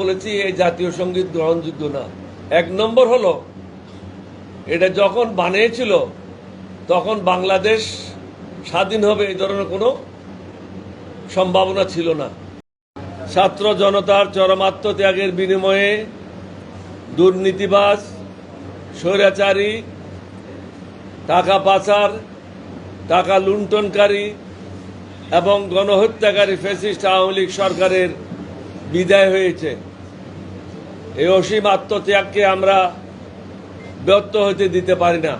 বলেছি, এই জাতীয় সংগীত গ্রহণযোগ্য না। এক নম্বর হলো, এটা যখন বানিয়েছিল, তখন বাংলাদেশ স্বাধীন হবে এই ধরনের কোনো সম্ভাবনা ছিল না। ছাত্র জনতার চরম ত্যাগের বিনিময়ে দুর্নীতিবাজ, স্বৈরাচারী, টাকা পাচার, টাকা লুণ্ঠনকারী এবং গণহত্যাকারী ফ্যাসিস্ট আওয়ামী লীগ সরকারের বিদায় হয়েছে। এই অসীম আত্মত্যাগকে আমরা ব্যর্থ হতে দিতে পারি না।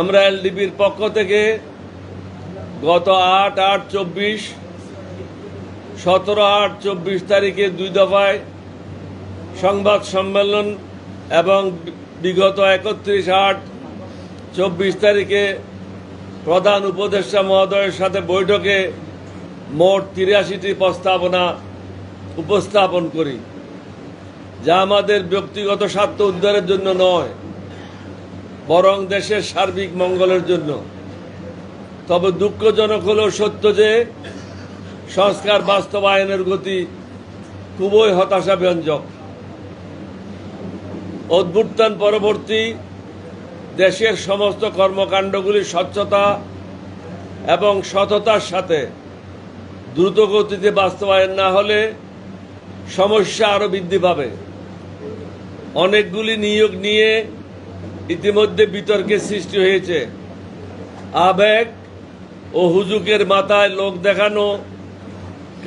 আমরা এলডিপির পক্ষ থেকে গত আট আট চব্বিশ, সতেরো আট চব্বিশ তারিখে দুই দফায় সংবাদ সম্মেলন এবং বিগত একত্রিশ আট চব্বিশ তারিখে প্রধান উপদেষ্টা মহোদয়ের সাথে বৈঠকে মোট তিরাশিটি প্রস্তাবনা উপস্থাপন করি, যা আমাদের ব্যক্তিগত স্বার্থ উদ্ধারের জন্য নয়, বরং দেশের সার্বিক মঙ্গলের জন্য। তবে দুঃখজনক হলেও সত্য যে, সংস্কার বাস্তবায়নের গতি খুবই হতাশাব্যঞ্জক। অভ্যুত্থান পরবর্তী দেশের সমস্ত কর্মকাণ্ডগুলি স্বচ্ছতা এবং সততার সাথে দ্রুত গতিতে বাস্তবায়ন না হলে সমস্যা আরও বৃদ্ধি পাবে। অনেকগুলি নিয়োগ নিয়ে ইতিমধ্যে বিতর্কের সৃষ্টি হয়েছে। আবেগ ও হুজুকের মাথায় লোক দেখানো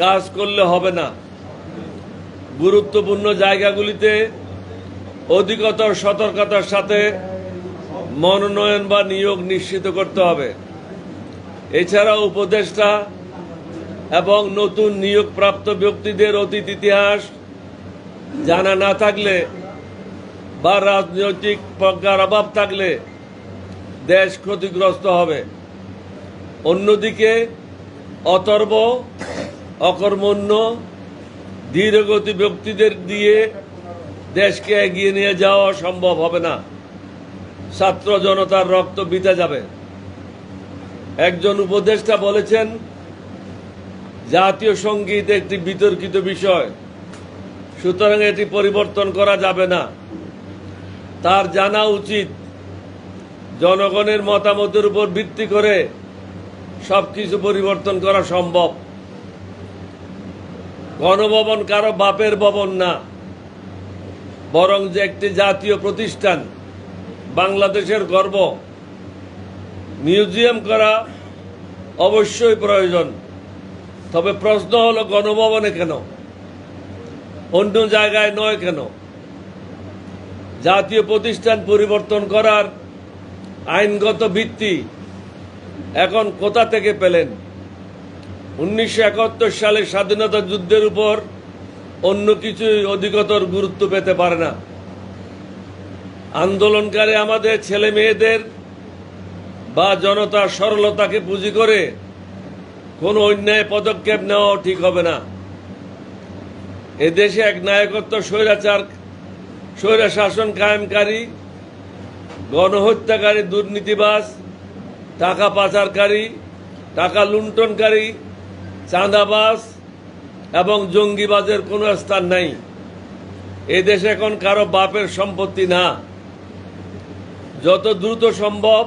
কাজ করলে হবে না। গুরুত্বপূর্ণ জায়গাগুলিতে অধিকতর সতর্কতার সাথে মনোনয়ন বা নিয়োগ নিশ্চিত করতে হবে। এছাড়া উপদেষ্টা এবং নতুন নিয়োগপ্রাপ্ত ব্যক্তিদের অতীত ইতিহাস জানা না থাকলে বা রাজনৈতিক প্রজ্ঞার অভাব থাকলে দেশ ক্ষতিগ্রস্ত হবে। অন্যদিকে, অতর্ব, অকর্মণ্য, ধীরগতি ব্যক্তিদের দিয়ে দেশকে এগিয়ে নিয়ে যাওয়া সম্ভব হবে না। ছাত্র জনতার রক্ত বিতে যাবে। একজন উপদেষ্টা বলেছেন জাতীয় সংগীত একটি বিতর্কিত বিষয়। সুতরাং এটি পরিবর্তন করা যাবে না। তার জানা উচিত। জনগণের মতামতের উপর ভিত্তি করে সব কিছু পরিবর্তন করা সম্ভব। গণভবন কারও বাপের ভবন না। বরং যে একটি জাতীয় প্রতিষ্ঠান, বাংলাদেশের গর্ব। মিউজিয়াম করা অবশ্যই প্রয়োজন। তবে প্রশ্ন হলো গণভবনে কেন? অন্য জায়গায় নয় কেন? জাতীয় প্রতিষ্ঠান পরিবর্তন করার আইনগত ভিত্তি এখন কোথা থেকে পেলেন? উনিশশো একাত্তর সালে স্বাধীনতা যুদ্ধের উপর অন্য কিছুই অধিকতর গুরুত্ব পেতে পারে না। আন্দোলনকারী আমাদের ছেলে মেয়েদের বা জনতার সরলতাকে পুঁজি করে কোনো অন্যায় পদক্ষেপ নেওয়া ঠিক হবে না। এদেশে এক নায়কত্ব স্বৈরাচার স্বৈরা শাসন কায়েমকারী, গণহত্যাকারী দুর্নীতিবাস টাকা পাচারকারী, টাকা লুণ্ঠনকারী চাঁদাবাস এবং জঙ্গিবাজের কোনো স্থান নাই। এ দেশে এখন কারও বাপের সম্পত্তি না। যত দ্রুত সম্ভব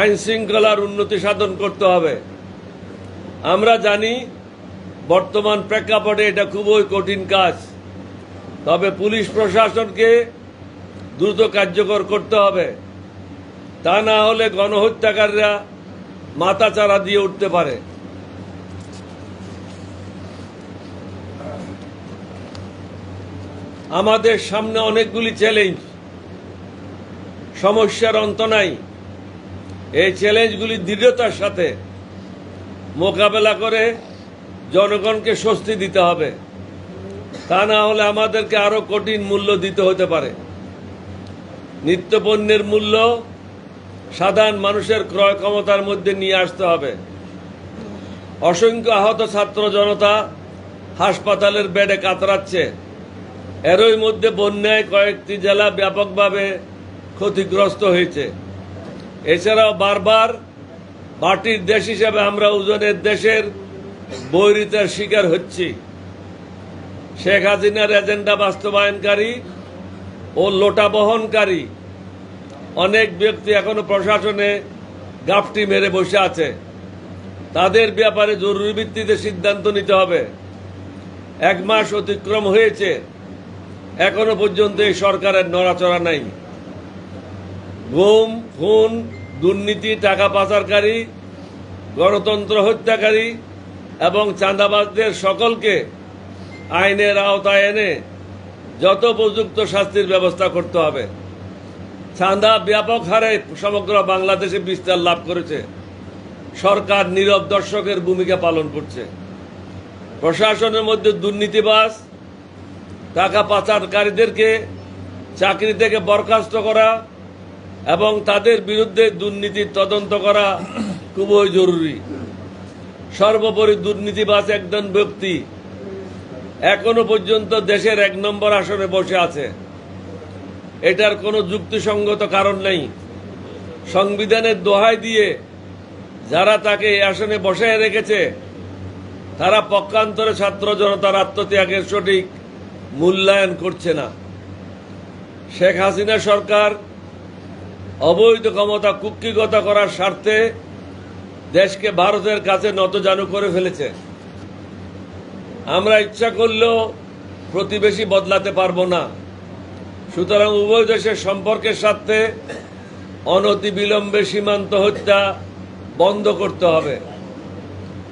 আইন শৃঙ্খলার উন্নতি সাধন করতে হবে। আমরা জানি বর্তমান প্রেক্ষাপটে এটা খুবই কঠিন কাজ। তবে পুলিশ প্রশাসনকে দ্রুত কার্যকর করতে হবে। তা না হলে গণহত্যাকারীরা মাথাচাড়া দিয়ে উঠতে পারে। আমাদের সামনে অনেকগুলি চ্যালেঞ্জ। সমস্যার অন্ত নাই। এই চ্যালেঞ্জগুলি দৃঢ়তার সাথে মোকাবেলা করে জনগণকে স্বস্তি দিতে হবে। তা না হলে আমাদেরকে আরও কঠিন মূল্য দিতে হতে পারে। নিত্যপণ্যের মূল্য সাধারণ মানুষের ক্রয় ক্ষমতার মধ্যে নিয়ে আসতে হবে। অসংখ্য আহত ছাত্র জনতা হাসপাতালের বেডে কাতরাচ্ছে। এরই মধ্যে বন্যায় কয়েকটি জেলা ব্যাপকভাবে ক্ষতিগ্রস্ত হয়েছে। এছাড়াও বারবার মাটির দেশ হিসেবে আমরা ওজনের দেশের বৈরিতার শিকার হচ্ছি। শেখ হাসিনার এজেন্ডা বাস্তবায়নকারী ও লোটা বহনকারী অনেক ব্যক্তি এখনও প্রশাসনে গাফটি মেরে বসে আছে। তাদের ব্যাপারে জরুরি ভিত্তিতে সিদ্ধান্ত নিতে হবে। এক মাস অতিক্রম হয়েছে। এখনও পর্যন্ত এই সরকারের নড়াচড়া নাই। ঘুম খুন দুর্নীতি, টাকা পাচারকারী, গণতন্ত্র হত্যাকারী এবং চাঁদাবাজদের সকলকে আইনের আওতায় এনে যত উপযুক্ত শাস্তির ব্যবস্থা করতে হবে। চাঁদা ব্যাপক হারে সমগ্র বাংলাদেশে বিস্তার লাভ করেছে। সরকার নীরব দর্শকের ভূমিকা পালন করছে। প্রশাসনের মধ্যে দুর্নীতিবাস টাকা পাচারকারীদেরকে চাকরি থেকে বরখাস্ত করা এবং তাদের বিরুদ্ধে দুর্নীতির তদন্ত করা খুবই জরুরি। সর্বোপরি দুর্নীতিবাজ একজন ব্যক্তি এখনও পর্যন্ত দেশের এক নম্বর আসনে বসে আছে। এটার কোনো যুক্তিসঙ্গত কারণ নেই। সংবিধানের দোহাই দিয়ে যারা তাকে এই আসনে বসায় রেখেছে, তারা পক্ষান্তরে ছাত্র জনতার আত্মত্যাগের সঠিক মূল্যায়ন করছে না। শেখ হাসিনা সরকার অবৈধ ক্ষমতা কুক্ষিগত করার স্বার্থে দেশকে ভারতের কাছে নতজানু করে ফেলেছে। আমরা ইচ্ছা করলেও প্রতিবেশী বদলাতে পারব না। সুতরাং উভয় দেশের সম্পর্কের স্বার্থে অনতি বিলম্বে সীমান্ত হত্যা বন্ধ করতে হবে।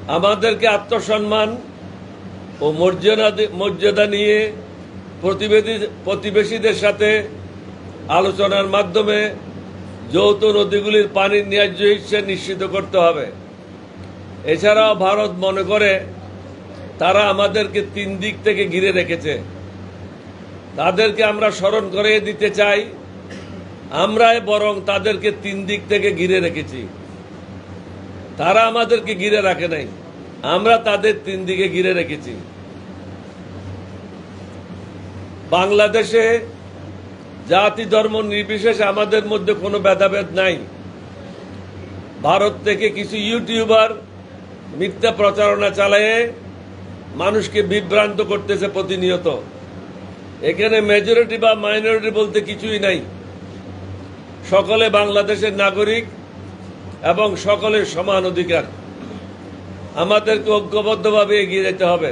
আমাদেরকে আত্মসম্মান ও মর্যাদা মর্যাদা নিয়ে প্রতিবেদী প্রতিবেশীদের সাথে আলোচনার মাধ্যমে যৌথ নদীগুলির পানির ন্যায্য হিসেবে নিশ্চিত করতে হবে। এছাড়াও ভারত মনে করে তারা আমাদেরকে তিন দিক থেকে ঘিরে রেখেছে। তাদেরকে আমরা স্মরণ করে দিতে চাই। আমরাই বরং তাদেরকে তিন দিক থেকে ঘিরে রেখেছি। তারা আমাদেরকে ঘিরে রাখে নাই। আমরা তাদের তিন দিকে ঘিরে রেখেছি। বাংলাদেশে জাতি, ধর্ম নির্বিশেষে আমাদের মধ্যে কোনো ভেদাভেদ নাই। ভারত থেকে কিছু ইউটিউবার মিথ্যা প্রচারণা চালায়ে মানুষকে বিভ্রান্ত করতেছে প্রতিনিয়ত। এখানে মেজরিটি বা মাইনরিটি বলতে কিছুই নাই। সকলে বাংলাদেশের নাগরিক এবং সকলের সমান অধিকার। আমাদেরকে ঐক্যবদ্ধভাবে এগিয়ে যেতে হবে।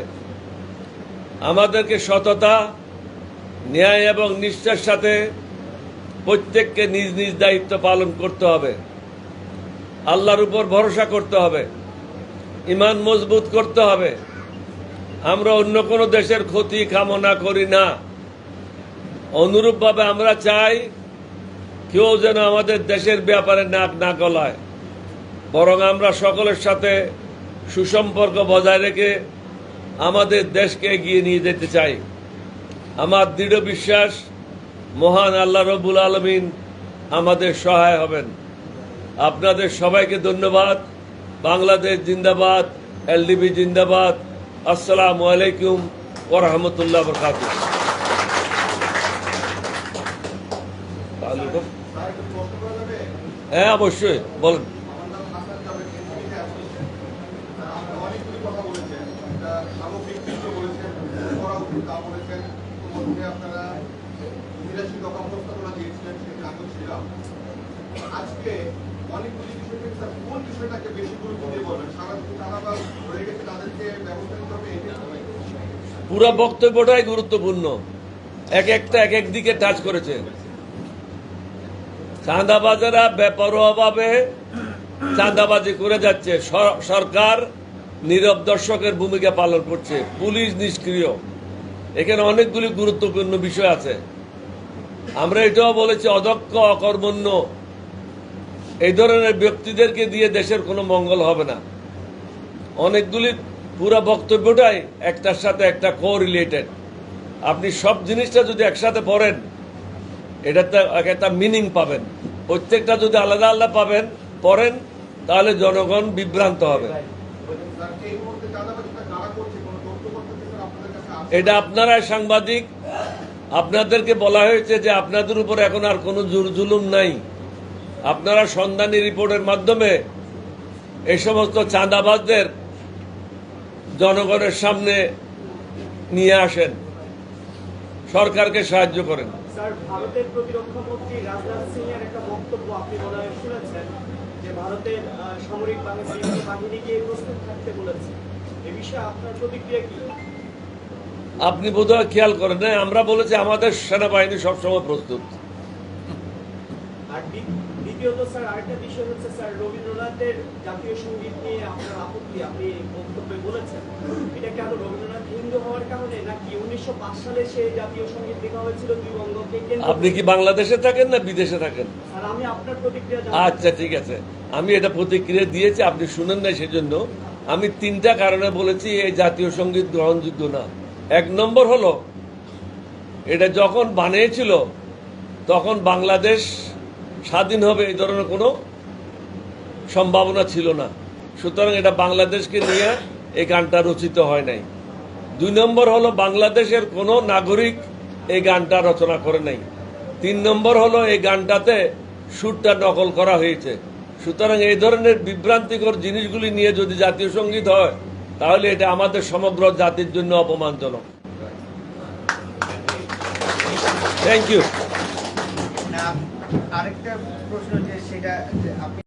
আমাদেরকে সততা ন্যায় এবং নিষ্ঠার সাথে প্রত্যেককে নিজ নিজ দায়িত্ব পালন করতে হবে। আল্লাহর উপর ভরসা করতে হবে। ইমান মজবুত করতে হবে। আমরা অন্য কোনো দেশের ক্ষতি কামনা করি না। অনুরূপভাবে আমরা চাই কেউ যেন আমাদের দেশের ব্যাপারে নাক না গলায়। বরং আমরা সকলের সাথে সুসম্পর্ক বজায় রেখে আমাদের দেশকে এগিয়ে নিয়ে যেতে চাই। আমার দৃঢ় বিশ্বাস মহান আল্লাহ রবুল আলমিন আমাদের সহায় হবেন। আপনাদের সবাইকে ধন্যবাদ। বাংলাদেশ জিন্দাবাদ এলডিবি জিন্দাবাদ। আসসালামু আলাইকুম ওরহামতুল্লাহ বরকাত হ্যাঁ অবশ্যই। বলেন অনেকগুলি কথা বলেছেন একটা সামগ্রিক চিত্র বলেছেন করা উচিত তা বলেছেন মধ্যে আপনারা বিরাশি দফা প্রস্তাবনা দিয়েছিলেন সেখানে আমি ছিলাম আজকে অনেকগুলি বিষয় থেকে স্যার কোন বিষয়টাকে বেশি গুরুত্ব দিয়ে বলবেন সারা চাঁদাবাজ হয়ে গেছে তাদেরকে ব্যবস্থা নিতে হবে এটাই হবে পুরো বক্তব্যটাই গুরুত্বপূর্ণ। এক একটা এক এক দিকে টাচ করেছে। চাঁদাবাজেরা বেপরোয়াভাবে চাঁদাবাজি করে যাচ্ছে। সর- সরকার নীরব দর্শকের ভূমিকা পালন করছে। পুলিশ নিষ্ক্রিয়। এখানে অনেকগুলি গুরুত্বপূর্ণ বিষয় আছে। আমরা এটাও বলেছি, অদক্ষ, অকর্মণ্য। এই ধরনের ব্যক্তিদেরকে দিয়ে দেশের কোনো মঙ্গল হবে না। অনেকগুলি পুরো বক্তব্যটাই একটার সাথে একটা কো রিলেটেড আপনি সব জিনিসটা যদি একসাথে পড়েন এক একটা মিনিং পাবেন। প্রত্যেকটা যদি আলাদা আলাদা পাবেন, পড়েন, তাহলে জনগণ বিভ্রান্ত হবে। এটা আপনারা সাংবাদিক। আপনাদেরকে বলা হয়েছে যে আপনাদের উপর এখন আর কোনো জুর জুলুম নাই। আপনারা সন্ধানী রিপোর্টের মাধ্যমে এই সমস্ত চাঁদাবাজদের জনগণের সামনে নিয়ে আসেন। সরকারকে সাহায্য করেন। স্যার ভারতের প্রতিরক্ষা মন্ত্রী রাজনাথ সিং এর একটা বক্তব্য আপনি মনে হয় শুনেছেন যে ভারতের সামরিক বাহিনীকে প্রস্তুত থাকতে বলেছে। এ বিষয়ে আপনার প্রতিক্রিয়া কি? আপনি বোধহয় খেয়াল করেন না আমরা বলেছি আমাদের সেনাবাহিনী সবসময় প্রস্তুত। আর দ্বিতীয়ত স্যার আরেকটা বিষয় হচ্ছে স্যার রবীন্দ্রনাথের জাতীয় সংগীত নিয়ে আপনার আপত্তি আপনি বক্তব্যে বলেছেন। এটা কেন রবীন্দ্রনাথ হিন্দু হওয়ার কারণে নাকি উনিশশো পাঁচ সালে সে জাতীয় সংগীত লেখা হয়েছিল দুই বঙ্গকে আপনি কি বাংলাদেশে থাকেন না বিদেশে থাকেন? স্যার আমি আপনার প্রতিক্রিয়া আচ্ছা ঠিক আছে। আমি এটা প্রতিক্রিয়া দিয়েছি আপনি শুনেন নাই সেজন্য। আমি তিনটা কারণে বলেছি এই জাতীয় সংগীত গ্রহণযোগ্য না। এক নম্বর হলো এটা যখন বানিয়েছিল তখন বাংলাদেশ স্বাধীন হবে এই ধরনের কোনো সম্ভাবনা ছিল না। সুতরাং এটা বাংলাদেশকে নিয়ে এই গানটা রচিত হয় নাই। দুই নম্বর হলো বাংলাদেশের কোনো নাগরিক এই গানটা রচনা করে নাই। তিন নম্বর হলো এই গানটাতে সুরটা নকল করা হয়েছে। সুতরাং এই ধরনের বিভ্রান্তিকর জিনিসগুলি নিয়ে যদি জাতীয় সংগীত হয় তাহলে এটা আমাদের সমগ্র জাতির জন্য অপমানজনক। থ্যাংক ইউ আরেকটা প্রশ্ন যে সেটা আপনি